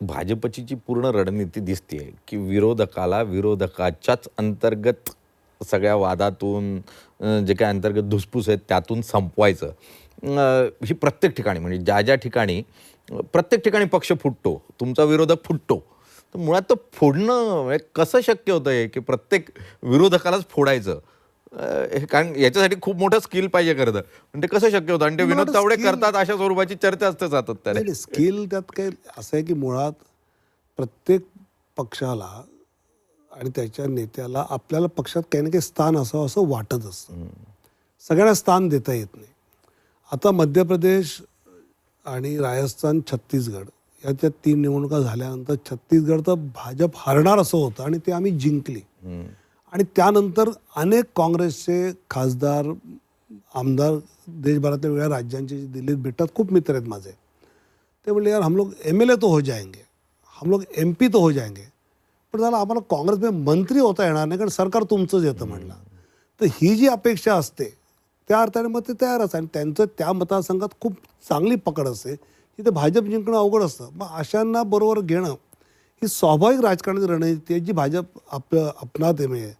भाजपची जी पूर्ण रणनीती दिसते की विरोधकाला विरोधकाच्याच अंतर्गत सगळ्या वादातून जे काही अंतर्गत धुसफूस आहेत त्यातून संपवायचं. ही प्रत्येक ठिकाणी म्हणजे ज्या ज्या ठिकाणी प्रत्येक ठिकाणी पक्ष फुटतो तुमचा विरोधक फुटतो. तर मुळात तो फोडणं म्हणजे कसं शक्य होतं आहे की प्रत्येक विरोधकालाच फोडायचं? कारण याच्यासाठी खूप मोठं स्किल पाहिजे खरं तर. म्हणजे कसं शक्य होतं? आणि ते विनोद तावडे करतात अशा स्वरूपाची चर्चा असते सातत्याने स्किल त्यात काही असं आहे की मुळात प्रत्येक पक्षाला आणि त्याच्या नेत्याला आपल्याला पक्षात काही ना काही स्थान असावं असं वाटत असतं. सगळ्यांना स्थान देता येत नाही. आता मध्य प्रदेश आणि राजस्थान छत्तीसगड या त्या तीन निवडणुका झाल्यानंतर छत्तीसगड तर भाजप हारणार असं होतं आणि ते आम्ही जिंकली. आणि त्यानंतर अनेक काँग्रेसचे खासदार आमदार देशभरातल्या वेगळ्या राज्यांचे जे दिल्लीत भेटतात खूप मित्र आहेत माझे. ते म्हणले यार हम लोग एम एल ए तो हो जाएंगे. हम लोग एम पी तो हो जाएंगे. पण झालं आम्हाला काँग्रेसमध्ये मंत्री होता येणार नाही कारण सरकार तुमचंच येतं म्हणलं. तर ही जी अपेक्षा असते त्या अर्थाने मग ते तयारच आणि त्यांचं त्या मतदारसंघात खूप चांगली पकड असते. तिथे भाजप जिंकणं अवघड असतं. मग अशांना बरोबर घेणं ही स्वाभाविक राजकारणाची रणनीती आहे जी भाजप आप अपनाते म्हणजे